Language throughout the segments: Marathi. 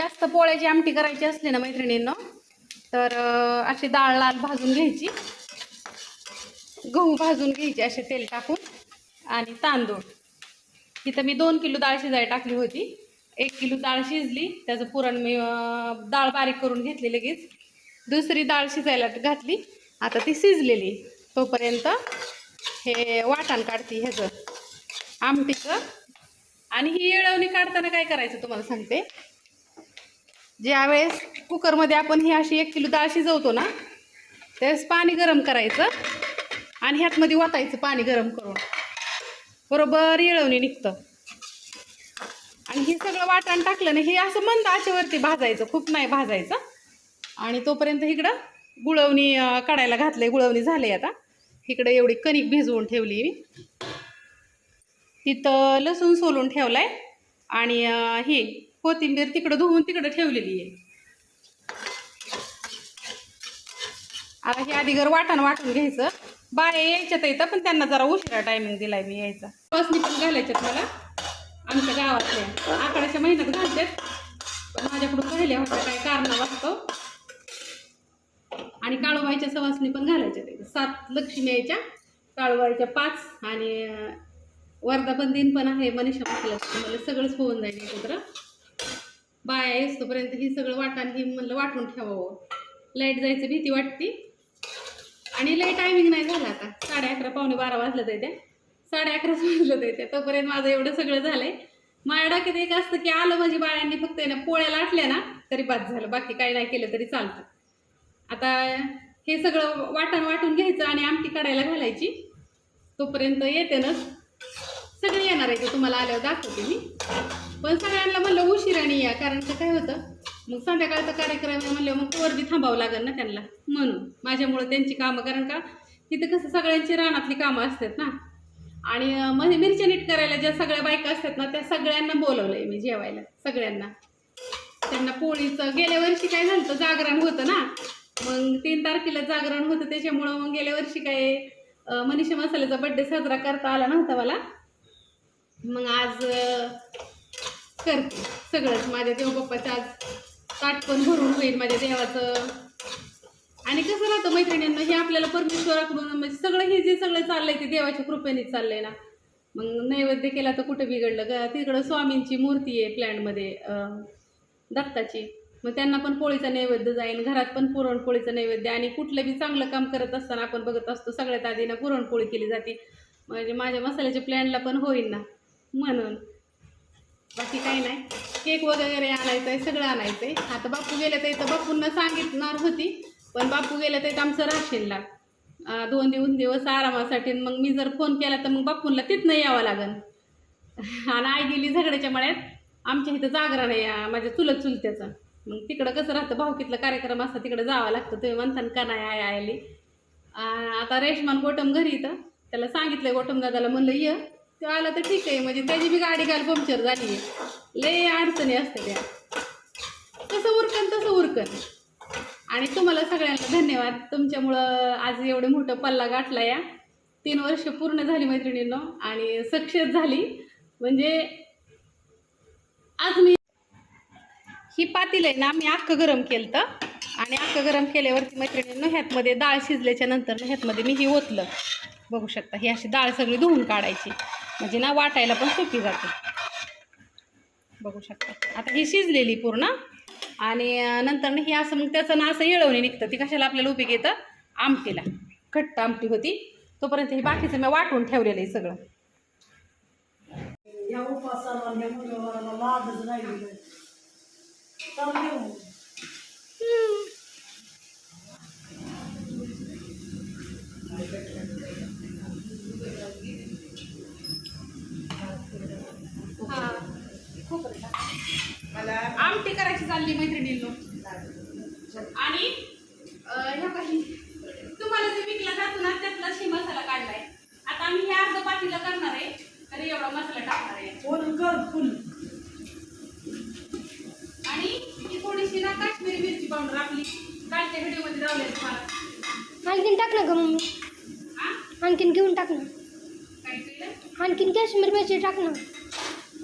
जास्त पोळ्याची आमटी करायची असली ना मैत्रिणींनो तर अशी डाळ लाल भाजून घ्यायची. गहू भाजून घ्यायचे असे तेल टाकून आणि तांदूळ. इथं मी दोन किलो डाळ शिजायला टाकली होती. एक किलो डाळ शिजली त्याचं पुरण मी डाळ बारीक करून घेतली लगेच. दुसरी डाळ शिजायला घातली. आता ती शिजलेली. तोपर्यंत हे वाटण काढते ह्याचं. आमटीचं. आणि ही येळवणी काढताना काय करायचं तुम्हाला सांगते? ज्यावेळेस कुकरमध्ये आपण ही अशी एक किलो डाळ शिजवतो ना त्यावेळेस पाणी गरम करायचं आणि ह्यातमध्ये वाटायचं पाणी गरम करून. बरोबर येळवणी निघतं. आणि हे सगळं वाटण टाकलं ना हे असं मंद आचेवरती भाजायचं खूप नाही भाजायचं. आणि तोपर्यंत इकडं गुळवणी काढायला काढायला घातलंय गुळवणी झाली आता. इकडं एवढी कणिक भिजवून ठेवली मी. तिथं लसूण सोलून ठेवलाय. आणि ही कोथिंबीर तिकडं धुवून तिकडं ठेवलेली आहे. आता हे आधी घर वाटण वाटून घ्यायचं. बाया यायच्यात येतं पण त्यांना जरा उशिरा टायमिंग दिलाय मी यायचा. बसनी पण घालायच्यात मला. आमच्या गावातल्या आकड्याच्या महिन्यात घालतात. पण माझ्याकडून राहिल्या होत्या काय कारण वाटतो आणि काळूबाईच्या सवासनी पण घालायच्या ते सात लक्ष्मी यायच्या. काळूबाईच्या पाच आणि वर्धापन दिन पण आहे. मनीषा म्हटलं मला सगळंच होऊन जाईल एकत्र. बाया येतोपर्यंत ही सगळं वाटण ही म्हणलं वाटून ठेवावं. लाइट जायचं भीती वाटती. आणि लई टायमिंग नाही झाला आता. साडे अकरा पावणे बारा वाजलं तर त्या. साडे अकराच वाजलं तर त्या. तोपर्यंत माझं एवढं सगळं झालंय. माझ्या डोक्यात एक असतं की आलं म्हणजे बायांनी फक्त आहे ना पोळ्या लाटल्या ना तरी बाद झालं. बाकी काही नाही केलं तरी चालतं. आता हे सगळं वाटण वाटून घ्यायचं आणि आमटी काढायला घालायची. तोपर्यंत येते ना. सगळी येणार आहे ते तुम्हाला आल्यावर दाखवते मी. पण सगळ्यांना म्हणलं उशिराने या कारण का काय होतं? मग संध्याकाळचा कार्यक्रम आहे म्हणलं मग वर्दी थांबावं लागेल ना त्यांना. म्हणून माझ्यामुळं त्यांची कामं कारण का तिथं कसं सगळ्यांची रानातली कामं असतात ना. आणि म्हणजे मिरच्या नीट करायला ज्या सगळ्या बायका असतात ना त्या सगळ्यांना बोलवलंय मी जेवायला सगळ्यांना. त्यांना पोळीचं गेल्या वर्षी काय झालं जागरण होतं ना. मग तीन तारखेला जागरण होतं त्याच्यामुळं मग गेल्या वर्षी काय मनीषा मसाल्याचा बड्डे साजरा करता आला नव्हता मला. मग आज करते सगळंच. माझ्या देवबाप्पाचं आज ताट पण भरून होईल माझ्या देवाचं. आणि कसं राहतं मैत्रिणींना हे आपल्याला परमेश्वराकडून म्हणजे सगळं हे जे सगळं चाललंय ते देवाच्या कृपेनेच चाललंय ना. मग नैवेद्य केला तर कुठं बिघडलं का तिकडं स्वामींची मूर्ती आहे प्लॅनमध्ये दत्ताची. मग त्यांना पण पोळीचा नैवेद्य जाईल घरात पण पुरणपोळीचं नैवेद्य आणि कुठलं बी चांगलं काम करत असताना आपण बघत असतो सगळ्यात आधी ना पुरणपोळी केली जाते. म्हणजे माझ्या मसाल्याच्या प्लॅनला पण होईल ना. म्हणून. बाकी काही नाही. केक वगैरे आणायचं आहे सगळं आणायचं आहे आता बापू गेल्या तर इथं बापूंना सांगितणार होती पण बापू गेलं तर इथं आमचं राशीनला. दोन दिवस दिवस आरामासाठी मग मी जर फोन केला तर मग बापूंला तिथनं यावं लागेल आणि आई गेली झगड्याच्या मळ्यात आमच्या इथं जागरण नाही माझ्या चुलत चुलत्याचं. मग तिकडं कसं राहतं भाऊकीतला कार्यक्रम असता तिकडं जावं लागतं तुम्ही म्हणताना का नाही आय आयली? आता रेशमान गोटम घरी इथं त्याला सांगितलं गोटम दादाला म्हणलं ये. तो आला तर ठीक आहे म्हणजे त्याची बी गाडी काल पंक्चर झाली आहे लय अडचणी असतात त्या. तसं उरकन तसं उरकन. आणि तुम्हाला सगळ्यांना धन्यवाद. तुमच्यामुळं आज एवढं मोठं पल्ला गाठला या. तीन वर्ष पूर्ण झाली मैत्रिणींनो आणि सक्सेस झाली. म्हणजे आज मी ही पातील आहे ना मी अख्खं गरम केलं तर आणि अख्खं गरम केल्यावरती मैत्रिणींनो ह्यातमध्ये डाळ शिजल्याच्या नंतर ह्यातमध्ये मी ही ओतलं. बघू शकता ही अशी डाळ सगळी धुवून काढायची. म्हणजे ना वाटायला पण सोपी जाते. बघू शकता. आता ही शिजलेली पूर्ण. आणि नंतर ना ही असं मग त्याचं ना असं येळवणी निघतं. ती कशाला आपल्याला उपयोग येतं आमटीला. घट्ट आमटी होती. तोपर्यंत हे बाकीचं मी वाटून ठेवलेलं आहे सगळं. या उपासाला या लाजच आहे. चला घेऊ. हा आमटी करायची चालली मैत्रिणींनो आणि अं, ह्या काही तुम्हाला जे विकला जातो ना त्यातला ही मसाला काढलाय आता आम्ही हे अर्ध पातीला करणार आहे तरी एवढा मसाला टाकणार आहे फुल कर फुल आणि ही थोडीशी ना काश्मीरी मिरची पावडर आपली कालच्या व्हिडिओमध्ये लावली तुम्हाला आणखीन टाक ना ग मम्मी हा आणखीन घेऊन टाक ना काय केलं आणखीन काश्मीर मिरची टाक ना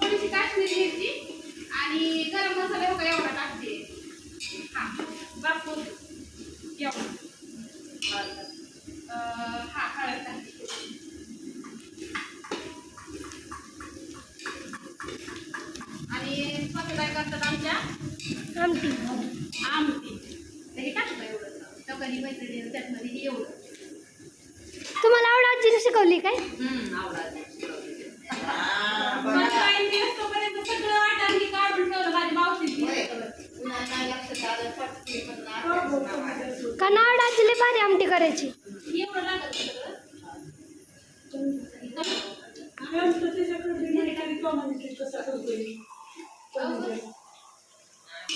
थोडीशी काश्मीरी मिरची आणि गरम मसाला हो का एवढा टाकते हा बाप एवढा अं, हा हळद टाकते आणि स्वतः काय करतात आमच्या आमटी. आमटी. तर हे टाकलं एवढं? चौकानी मैत्रिणी त्यातमध्ये हे एवढं. तुम्हाला आवड आजीने शिकवली काय? पण काही दिवस तोपर्यंत सगळं वाटण हे काढून ठेवलं माझी मावशी का ना आवड आजीला भारी आमटी करायची. एवढं लागत सगळं आमचं त्याच्याकडे बिर्याणी खाली कमालीची कसं करतोय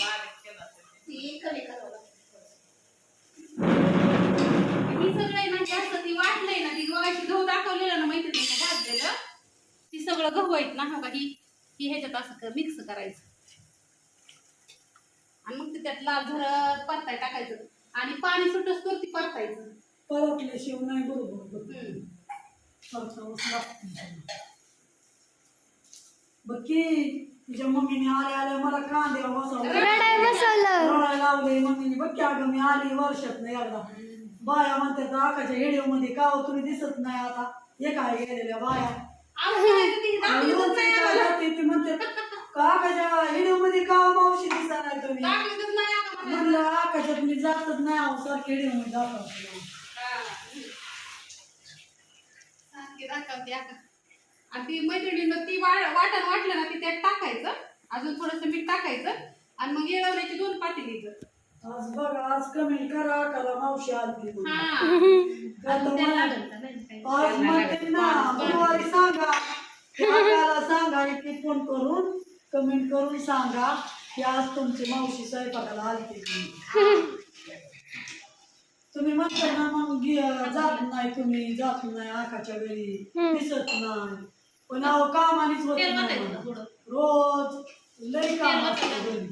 ही सगळं आहे ना जास्त ती वाटलंय ना ती गव्हाची गहू दाखवलेलं ना मैत्रिणीने भाजलेलं. ती सगळं गहू आहेत ना हा का ही ही ह्याच्यात असं मिक्स करायचं. आणि मग ते त्यात लाल झरत परताय टाकायचं. आणि पाणी सुटस तर ती परतायचं. परतल्याशिवाय नाही बरोबर. हम्म. परतावंच लागतं. बघ की तुझ्या मम्मीने आल्या आल्या मला बसवलं रडाय बसवलं. रडायला लावले मम्मीने बघ की अगं मी आली वर्षात नाही एकदा. बाया म्हणतात आकाच्या व्हिडिओमध्ये का हो तुम्ही दिसत नाही आता? काय गेलेल्या बाया? आम्ही करायचं ती दाखवतच नाही आम्हाला. ते म्हणतात का आकाच्या व्हिडिओमध्ये का हो मावशी दिसत नाही तुम्ही. म्हणलं आकाशात मी जातच नाही अहो सारखे व्हिडिओमध्ये दाखवतो हा. सारखी दाखवते आता. आणि ती मैत्रिणीनं ती वा वाटण वाटलं ना ती त्यात टाकायचं. अजून थोडंसं मीठ टाकायचं. आणि मग येळवण्याची दोन पातेली आज बघा आज कमेंट करा आकाला मावशी आलती म्हणून. हा. आता मला- आज म्हणते ना सांगा. की आकाला सांगा की फोन करून कमेंट करून सांगा की आज तुमची मावशी स्वयंपाकाला आलती. तुम्ही म्हणता ना मग गे- जात नाही तुम्ही जात नाही आकाच्या हम्म. दिसत नाही. पण अहो कामानीच होत तेल नाही. थोडं. रोज लई काम असतं घरी.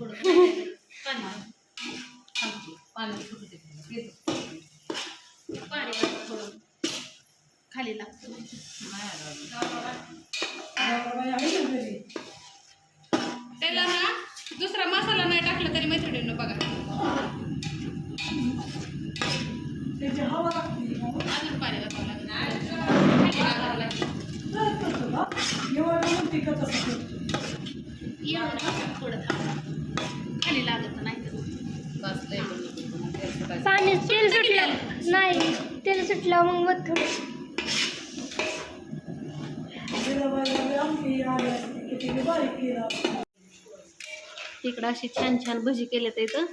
खाली लागतं. बाबा आहे ना घरी. त्याला ना दुसरा मसाला नाही टाकला तरी मैत्रिणीनं बघा. त्याची हवा लागते. अजून पाणी घालावं खाली घालावं लागेल करतो. एवढं थोडं थांबा. खाली लागत नाही तर पाणी तेल सुटलं? नाही तेल सुटलं मग मग थोडं. असते तिकडं अशी छान छान भजी केल्यात इथं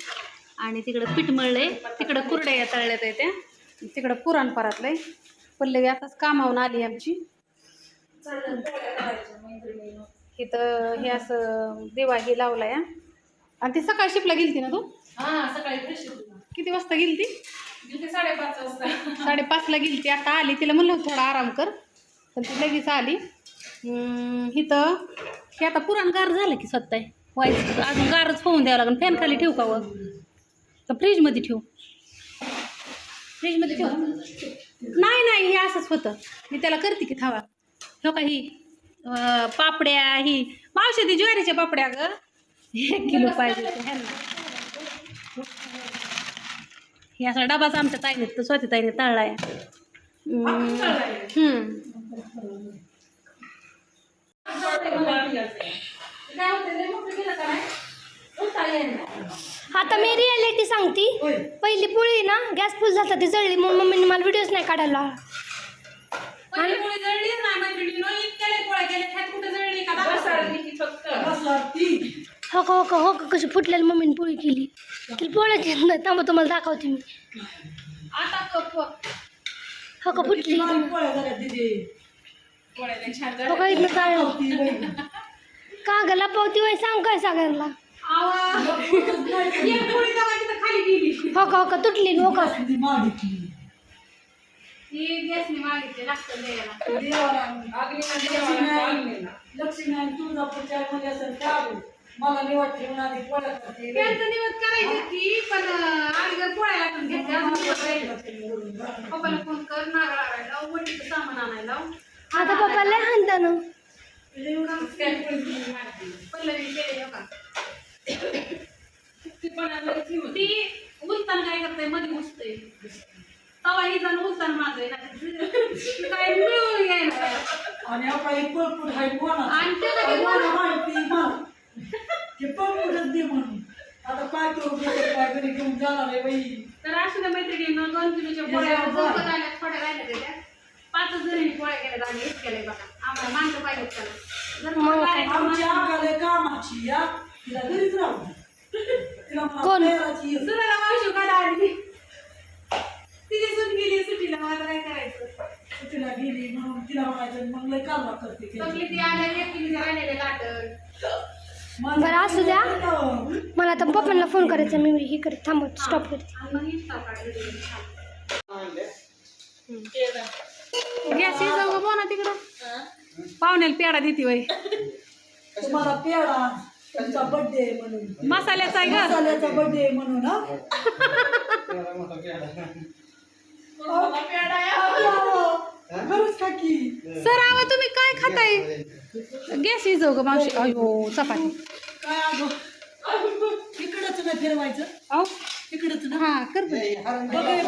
आणि तिकडं पीठ मळलंय. तिकडं कुरड्या तळल्यात त्या तिकडं पुराण परातलंय. पल्लवी आताच कामावून आली आमची. इथं हे असं देवा हे लावलाय हा. आणि ती सकाळी शिपला गेलती ना तू? हा सकाळी फ्रेश. किती वाजता गेलती? गेली साडेपाच वाजता. साडेपाचला गेलती. आता आली तिला म्हणलं थोडा आराम कर. पण ती लगेच आली. हम्म, इथं हे आता पुराण गार झालं की स्वतः. व्हायचं अजून गारच होऊन द्यावं लागेल. फॅन खाली ठेवू का व? का फ्रीजमध्ये ठेवू. फ्रीजमध्ये ठेवू. नाही नाही हे असंच होतं. मी त्याला करते की थावा हो का ही अं, पापड्या ही मावशी ती ज्वारीच्या पापड्या ग एक किलो पाहिजे हे असा डबाच आमच्या ताईने तर स्वतः ताईने तळलाय. आता मी रियालिटी सांगते. पहिली पोळी ना गॅस फुल झाला ती जळली मग मम्मीने मला व्हिडिओज नाही काढायला की? ती हो का हो का हो का कशी फुटलेली मम्मीने पोळी केली. तिला पोळ्याची नाही थांबा तुम्हाला दाखवते मी. हो का फुटली. पोळ्या पोळ्याला छान हो का इथनं ग लपवती वय सांग काय खाली गेली. हो का हो का तुटली हो का. ती गॅसने मागितले लागतं द्यायला देवाला अग्नीला देवाला अग्नीला. लक्ष्मी आणि तुळजापूरच्या मध्ये असेल त्या आलो. मला निवड ठेवून आधी पोळ्या करते. त्यांचं दिवस करायचे की पण आम्ही जर पोळ्या लाटून घेतल्या अजून दिवस राहिले. पप्पाला फोन कर नारळ आणायला वटीचं सामान आणायला लाव. आता पप्पा लय हाणता ना. पल्लवी केले हो का ती पण होती. उलताना काय करते मध्ये उचते तवा ही जण उलताना माझं काय मिळून घ्यायला आणि आपण एक पळपूट हाय कोणाचं? आणि ते लगेच मला माहिती मला. ते पळपूटच दे म्हणून. आता काय करू काय घरी घेऊन जाणार आहे बाई. तर अशी ना मैत्रिणीनं दोन किलोच्या पोळ्या दोन राहिल्या थोड्या राहिल्या त्याच्या पाचच जणी पोळ्या केल्या आणि हेच केलंय बघा. आम्हाला माणसं पाहिजेत त्याला जर मग कोणी काय? बाहेर आमची आगाले कामाची या. तिला घरीच राहू. तिला कोण? पेराची येत. सुनाला मावशी काढा आली. तिची सून गेली सुट्टीला काय करायचं? तिला गेली म्हणून तिला म्हणायचं मग लय कामा करते ती आल्या राहिलेले लाटण बरं, असू द्या. हो. मला आता पप्पांना फोन करायचा मी हे करते थांबवते स्टॉप करते. आणि मग. गॅस जाऊ बोना तिकडं? पाहुण्याला पेडा देते वय तुम्हाला पेडा तुमचा बर्थडे आहे म्हणून. मसाल्याचा आहे का? मसाल्याचा बर्थडे आहे म्हणून हा? सर आवा तुम्ही काय खाताय? गॅस जाऊ का मावशी. अयो चपाती. काय अगं इकडंच नाही फिरवायचं. अहो. इकडंच ना. हा कर. बघ हे.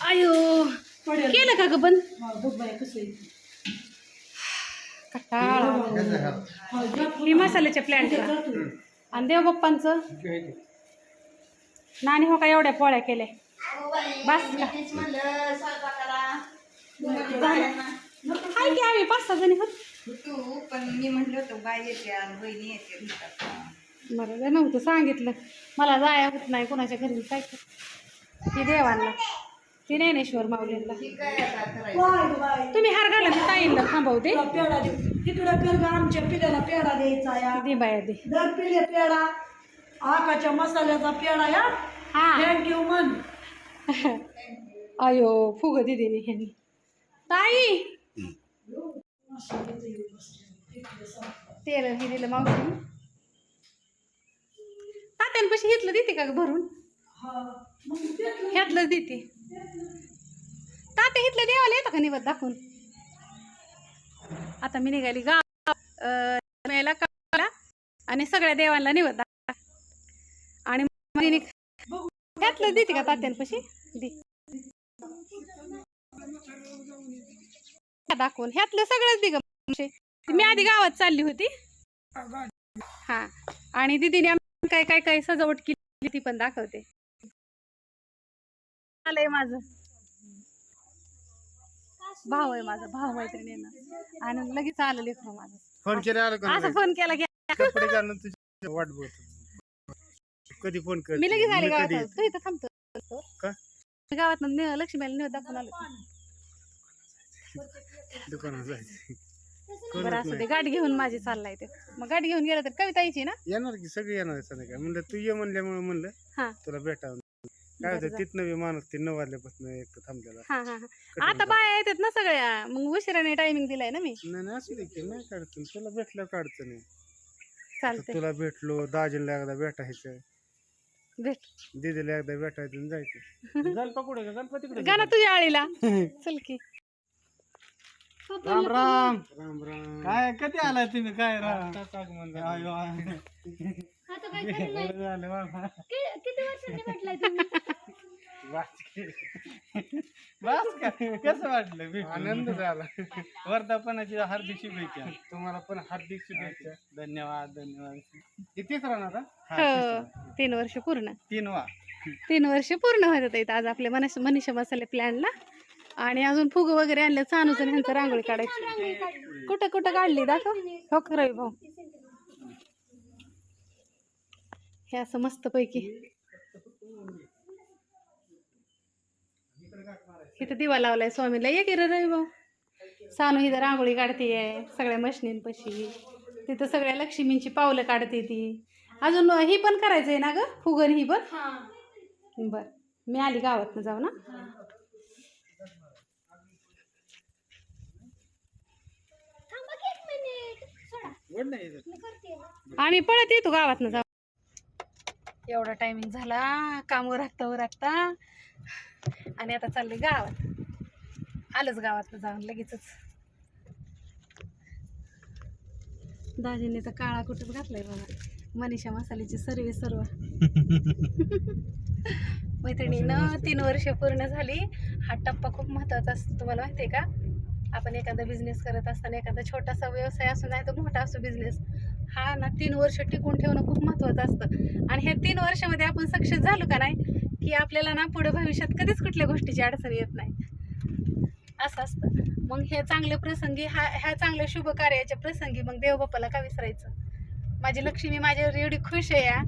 अयो. केलं का ग पण हा, बघ बाया कसं आहे. कटाळा. हा. मी मसाल्याच्या तू. आणि देवबाप्पांचं नानी हो का एवढ्या पोळ्या केल्या? बस का? हाय की आम्ही पाच सहा जणी होत. तू पण मी म्हटलं होतं बाय येते बहिणी येते. बरं नव्हतं सांगितलं मला जाया होत नाही कोणाच्या घरी काय ती देवांना ती ज्ञानेश्वर माऊलींना. तुम्ही हार घाला मी ताईंना थांबवते तुला पेढा देऊ. कर गं, आमच्या पिल्याला पेढा द्यायचा या. दे बाया दे. दर पिले पेढा. आकाच्या मसाल्याचा पेढा या. हा. थँक्यू म्हण अयो फुग दिदीने ह्यांनी. ताई! तेल हे दिलं मावशी तात्यांपाशी घेतलं देते का ग भरून? हा ह्यातलंच देते. तात्या घेतलं देवाला येतं का निवत दाखवून? आता मी निघाली गाव आणि सगळ्या देवांना निवत दाखवा आणि ह्यातलं देते का तात्यांपाशी? दे. दाखवून. ह्यातलं सगळंच दे ग. मी आधी गावात चालली होती. हा. आणि दिदीने काय काय काय सजावट केली ती पण दाखवते. आलंय माझं. भाऊ आहे माझा. भाऊ मैत्रिणीनं. आणि लगेच आलं लेकरं माझं. फोन केला असं फोन केला की कपडे घालून तुझी वाट बघतो कधी फ़ोन कर मी लगेच आले गावात तू इथं थांबतो. का? गावात लक्ष्मीला निवड दाखवून आलो. दुकानात जायचं. बरं असं ते गाठ घेऊन माझी चाललाय ते. मग गाठ घेऊन गेलं तर कविता यायची ना? येणार की सगळे येणार आहे म्हणलं तू ये म्हणल्यामुळे म्हणलं हा. तुला भेटावं. काय होतं. तिथनं बी माणूस ते नऊ वाजल्यापासून एक थांबलेला. आता बाया येतात ना सगळ्या. मग उशिराने टायमिंग दिलाय ना मी. नाही नाही असू दे की नाही काढतो तुला भेटल्यावर काढतो नाही तुला भेटलो दाजीला एकदा भेटायचं भेट. दीदीला एकदा भेटायचं जायचं. झालं पकडू का गणपतीकडे गाणं तुझ्या आळीला. चल की. राम राम. राम राम. काय कधी आलाय तुम्ही? काय राम. आयो, आयो. आता काय झालं बाबा. कि- किती वर्षांनी तुम्ही? बस का कसं वाटलं भेटून? आनंद झाला. वर्धापनाची हार्दिक शुभेच्छा. तुम्हाला पण हार्दिक शुभेच्छा. धन्यवाद धन्यवाद. इथेच राहणार हा? तीन वर्ष पूर्ण. तीन वा. तीन वर्ष पूर्ण होत आहेत आज आपल्या मनीष मनीषा मसाले प्लॅनला आणि अजून फुग वगैरे आणले चानूच आणि ह्यांचं रांगोळी काढायची. कुठं कुठं काढली दाखव. हो का रवी भाऊ. हे असं मस्त पैकी इथं दिवा लावलाय स्वामीला ये की रवी भाऊ. सानू इथं रांगोळी काढतीये सगळ्या मशनींपाशी. तिथं सगळ्या लक्ष्मींची पावलं काढते ती. अजून ही पण करायचंय ना ग? फुगन ही पण? बर. मी आली गावात जाऊ ना. आम्ही पळत येतो गावात जाऊ. एवढा टायमिंग झाला. काम उरकता उरकता आणि आता चालले गावात. आलंच गावात जाऊन लगेचच. दाजीने तर काळा कुठंच घातलाय बघा. मनीषा मसाल्याची सर्वे सर्व. मैत्रिणीनं तीन वर्ष पूर्ण झाली. हा टप्पा खूप महत्त्वाचा असतो. तुम्हाला माहिती आहे का? आपण एखादा बिझनेस करत असताना एखादा छोटासा व्यवसाय असो नाही तर मोठा असो बिझनेस हा ना तीन वर्ष टिकून ठेवणं खूप महत्त्वाचं असतं. आणि ह्या तीन वर्षामध्ये आपण सक्सेस झालो का नाही? की आपल्याला ना पुढे भविष्यात कधीच कुठल्या गोष्टीची अडचण येत नाही. असं असतं. मग हे चांगले प्रसंगी हा ह्या चांगल्या शुभ कार्याच्या प्रसंगी मग देवबाप्पाला का विसरायचं? माझी लक्ष्मी माझ्यावर एवढी खुश आहे या.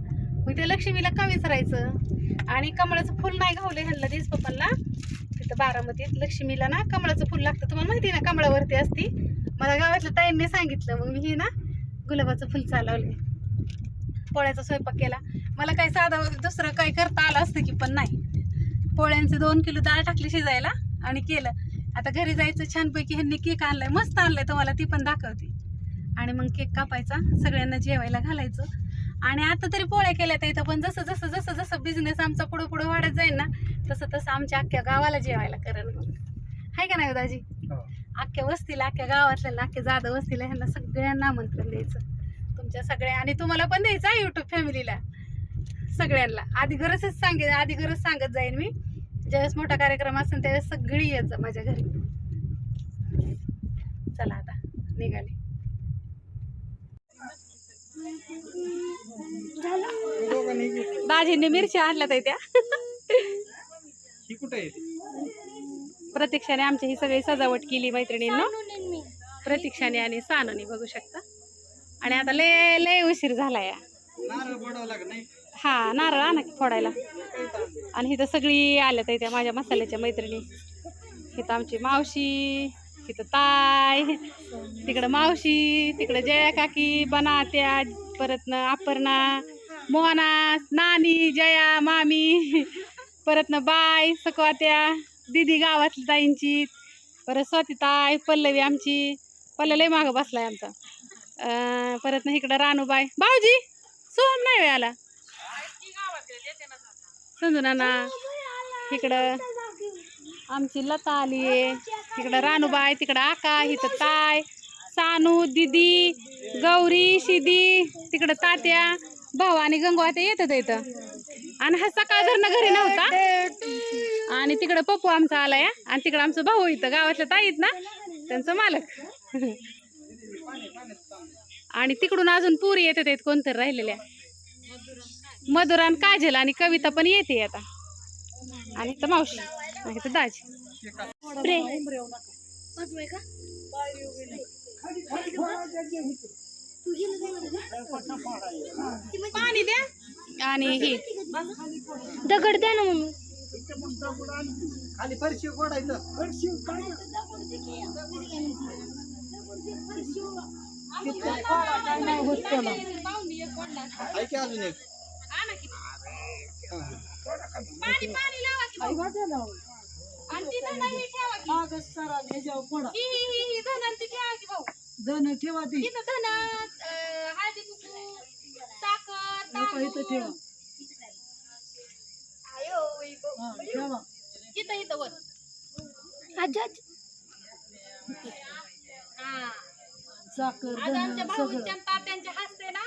मग त्या लक्ष्मीला का विसरायचं? आणि कमळाचं फुल नाही घावलं ह्यांना देस पप्पांना तिथं बारामतीत लक्ष्मीला ना कमळाचं फुल लागतं. तुम्हाला माहिती आहे ना कमळावरती असती. मला गावातल्या ताईंनी सांगितलं. मग मी हे ना गुलाबाचं फुल चालवले पोळ्याचा स्वयंपाक केला. मला काही साधं दुसरं काही करता आलं असतं की पण नाही. पोळ्यांचे दोन किलो डाळ टाकली शिजायला आणि केलं. आता घरी जायचं छानपैकी ह्यांनी केक आणलाय मस्त आणलाय तुम्हाला ती पण दाखवते. आणि मग केक कापायचा सगळ्यांना जेवायला घालायचं. आणि आता तरी पोळ्या केल्या तर इथं पण जसं जसं जसं जसं बिझनेस आमचा पुढं पुढं वाढत जाईल ना तसं तसं आमच्या अख्ख्या गावाला जेवायला करेल मग. हाय का नाही दाजी? हो. अख्ख्या वस्तीला अख्ख्या गावातल्या अख्ख्या जाधव वस्तीला ह्यांना सगळ्यांना आमंत्रण द्यायचं. तुमच्या सगळ्या आणि तुम्हाला पण द्यायचं आहे युट्यूब फॅमिलीला सगळ्यांना. आधी गरजच सांगेन आधी गरज सांगत जाईन मी. ज्यावेळेस मोठा कार्यक्रम असेल त्यावेळेस सगळी येत जा माझ्या घरी. चला आता निघाले. दाजींनी मिरच्या आणल्या ताई त्या. प्रतीक्षाने आमची ही सगळी सजावट केली मैत्रिणींना. प्रतीक्षाने आणि सानूने बघू शकता. आणि आता लय लय उशीर झाला या हा नारळ आणा की फोडायला. आणि इथं सगळी आल्या त्या माझ्या मसाल्याच्या मैत्रिणी. इथं आमची मावशी इथं ताय तिकडं मावशी तिकडं जया काकी बनात्या परत अपर्णा मोहना नानी जया मामी परत न बाय सकवात्या दिदी गावातली ताईंची परत स्वाती ताय पल्लवी आमची. पल्लवी लय मागं बसलाय आमचा. परत ना इकडं रानूबाई. भाऊजी सोहम नाही वेळाला आला तिकडं इकडं आमची लता आली आहे तिकडं रानूबाई तिकडं आका इथं ताय सानू दिदी गौरी शिदी तिकडं तात्या भाऊ आणि गंगवात्या येत येतात इथं. आणि हा सकाळ धरणं घरी नव्हता. आणि तिकडं पप्पू आमचा आलाय आणि तिकडं आमचं भाऊ इथं गावातल्या ताईत ना त्यांचं मालक. आणि तिकडून अजून पुरी येतात आहेत कोणतरी राहिलेल्या. मधुरा आणि काजल आणि कविता पण येते आता. आणि इथं मावशी आणि इथं दाजी. प्रे. पाणी द्या. आणि ही. दगड द्या ना मम्मी. खाली फरशी फोडायचं. की. अजून एक. पाणी पाणी लावा की भाऊ. आणि ती धन ही ठेवा की. ही ही ही ही धन आणि ती ठेवा की भाऊ. धन ठेवा ती. इथं धन अं, हळदी कुंकू साखर लोकं इथं तांदूळ. ठेवा. हा, ठेवा. इथं इथं वर. आजी आजी. हा. साखर आज धन आमच्या सगळं. भाऊंच्या आणि तात्यांच्या हस्ते ना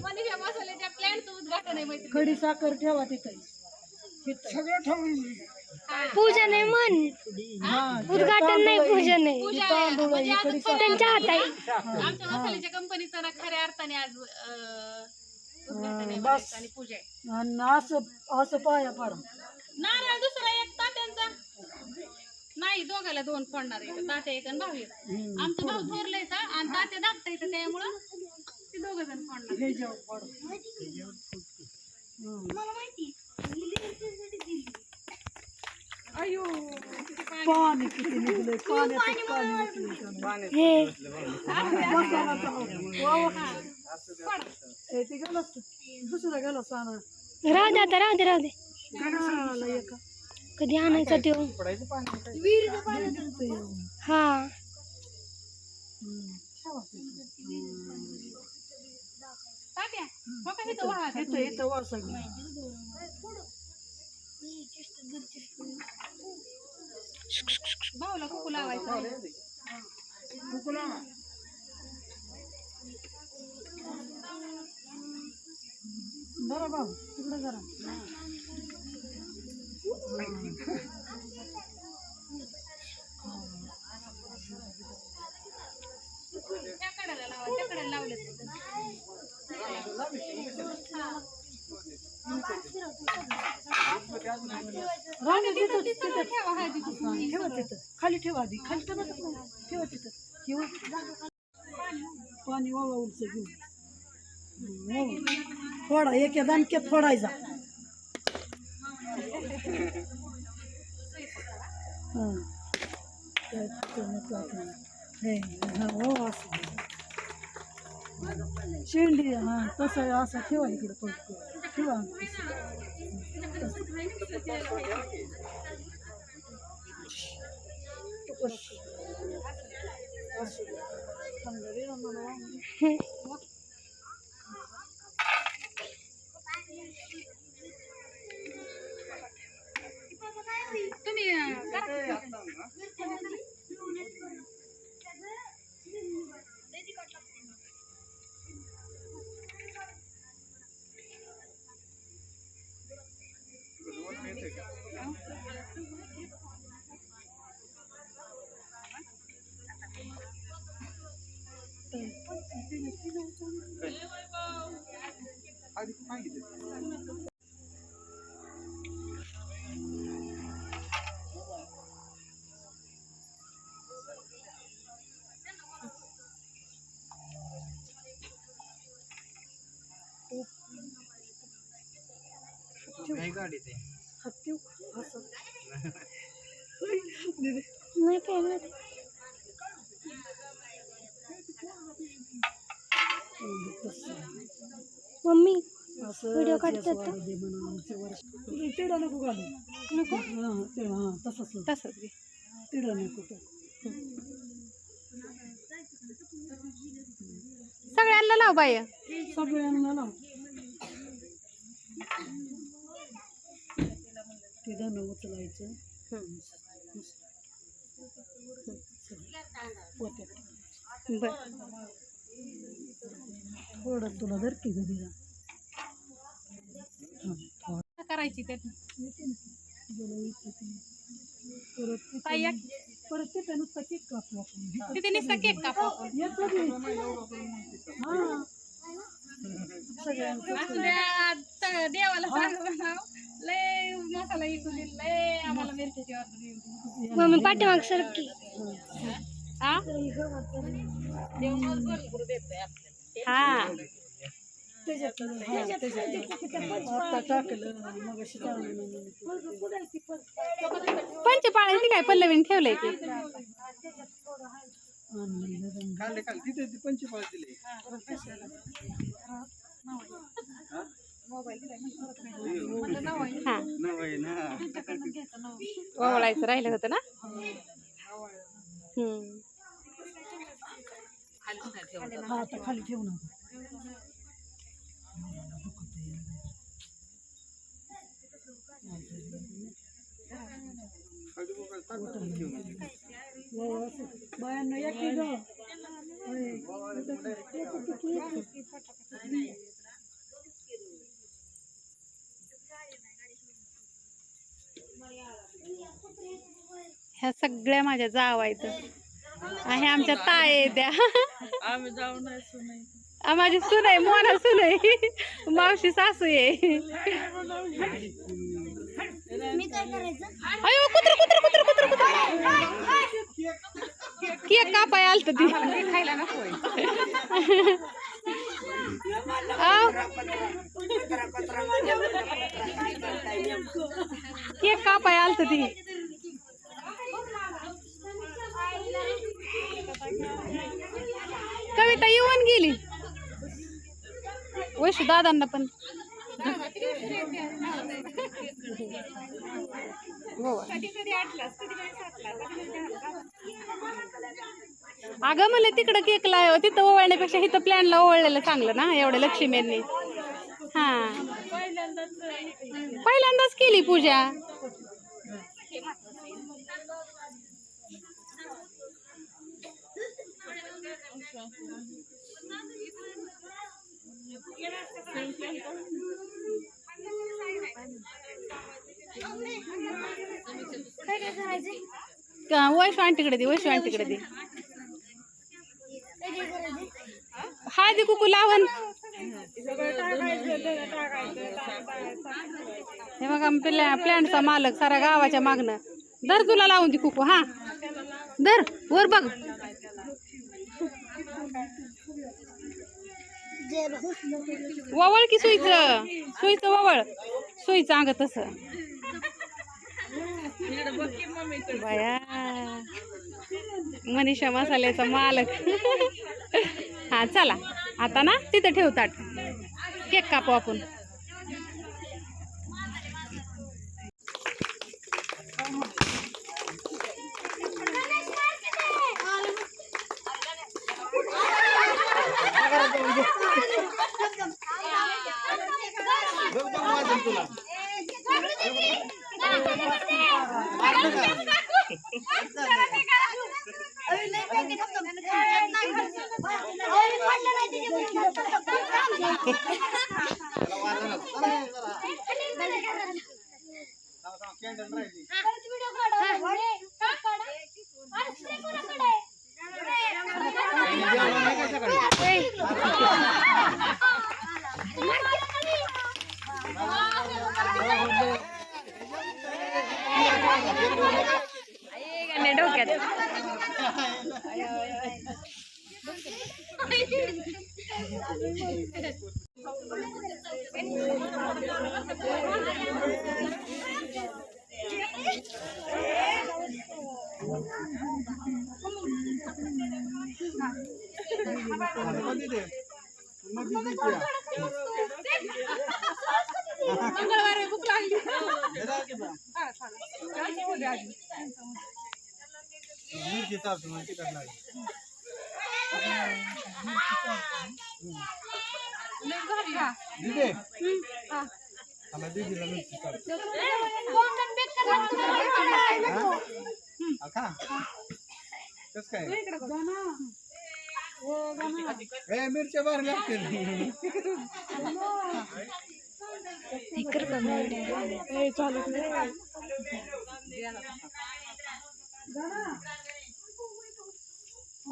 मनीषा मसाल्याच्या प्लॅनचं उद्घाटन आहे मैत्रिणी खडी साखर ठेवा तिथं. सगळं ठेवून पूजा नाही म्हण. हा उद्घाटन नाही पूजा नाही. पूजा आहे. म्हणजे आज खरं- त्यांच्या हात आहे. आमच्या मसाल्याच्या कंपनीचं ना खऱ्या अर्थाने आज अं, उद्घाटन आहे बस. म्हणायचं आणि पूजा आहे. आणि असं असं पाया पाडा. नारळ दुसरा एक तात्यांचा. नाही दोघाला दोन फोडणार आहे. तात्या एक आणि भाऊ एक. आमचं भाऊ थोरलंय का आणि तात्या धाकटा येतं त्यामुळं ते दोघ जण फोडणार. ह्याच्यावर पाडा हं. अयो किती पाणी. पाणी किती निघलंय पाण्यात पाणी निघलंय. हे. ए, ते गेलं दुसरं गेलं साना राहू दे आता राहू दे राहू दे. गणाला एका. कधी आणायचा तो. हा? हं. तात्या हो सगळं. भाऊला कुकू लावायचं जरा भाऊ तिकडे जरा त्या कडेला लावा त्या कडेला लावलं राहू दे तिथं तिथं ठेवा तिथं. खाली ठेवा आधी. खाली ठेवा तिथं. ठेवा तिथं. ठेवा. पाणी वावा उलच घेऊ फोडा एक दानक्यात फोडायचा. हां काय तिथं नको आपण. हे, हा, हो असं शेंडी हां तसं आहे, असं ठेवा इकडे थोडं ठेवा तुम्ही नाही गाडी ते? हत्ती असं. नाही मम्मी व्हिडिओ काढतात तिडं नको घालू. नको? हां तिडं हां तसंच तसंच घे. तिडं नको तर. सगळ्यांना लाव बाय सगळ्यांना लाव. तिडं न उचलायचं. बर. थोडं तुला धर की करायची त्यात? परत परत तिथं नुसतं केक कापू आपण. तिथे नुसता केक कापू हां देवाला सांग. लय मसाला इकून लय आम्हाला मिरच्याची ऑर्डर येऊ मम्मी पाठीमाग सरकी हा? हा. पंचपाळी काय पल्लवीने ठेवलंय ती पंचपाळ दिले. हा. ना? ओवळायचं राहिलं होतं ना? हम्म. हा खाली ठेवून. हो, असं. बायांना या की गं. होय. येतो की येतो. ह्या सगळ्या माझ्या जावायचं. आहे आमच्या ताये द्या आम्ही जाऊ नाही सुनाई. आ, माझी सून आहे मोना सून आहे मावशी सासू आहे अयो कुत्र कुत्र कुत्र कुत्र कुत्र. केक कापाय आलत ती. खायला. केक कापाय आलत ती कविता येऊन गेली. वैशू दादांना पण. अगं म्हणलं तिकडं केक लाव तिथं ओवाळण्यापेक्षा इथं प्लॅनला ओवळलेलं चांगलं ना एवढं लक्ष्मींनी. हा. पहिल्यांदाच केली पूजा. का वैशू आंटीकडे दे वैशू आंटीकडे दे. काय काय हळदी कुकू लावण हे बघा प्लॅ प्लॅन्टचा मालक सारा गावाच्या मागणं दर तुला लावून ती कुकू हा. दर वर बघ. ववळ की सुईचं? सुईचं ववळ. सुईचं अंग तसं. बाया. मनीषा मसाल्याचा मालक. हा चला. आता ना तिथं ठेवतात. केक कापू आपण. डोक्यात मध्ये दे मध्ये दे की. मंगळवारी भूक लागली हे दाव की बा. मिरची चालतो मग तिखट लागेल. दीदी मला दीदीला मिरची चालतो हा खा कस काय ए मिरच्या बाहेर लागतील ए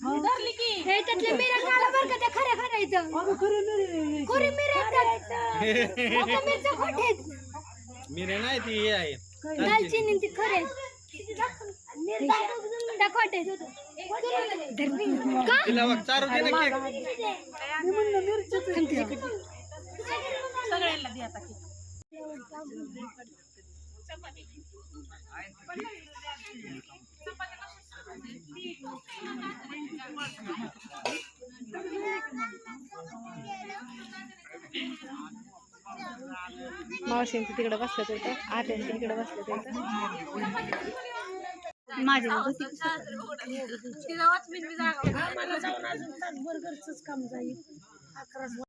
हे. त्यातले मिऱ्या काढा बरं का त्या खऱ्या खऱ्या इथं. अगं खरे. आता मिरच्या आहेत. मिरे नाही ती हे आहे. दालचिनी ती खरे आहेत. त्या खोट्या आहेत. का? तिला बघ चारू दे ना केक. मी म्हणलं मिरचीच मावशींची तिकडे बसलं होतं आत्यांची तिकडे बसलं होतं माझी बर्गरच काम जाईल.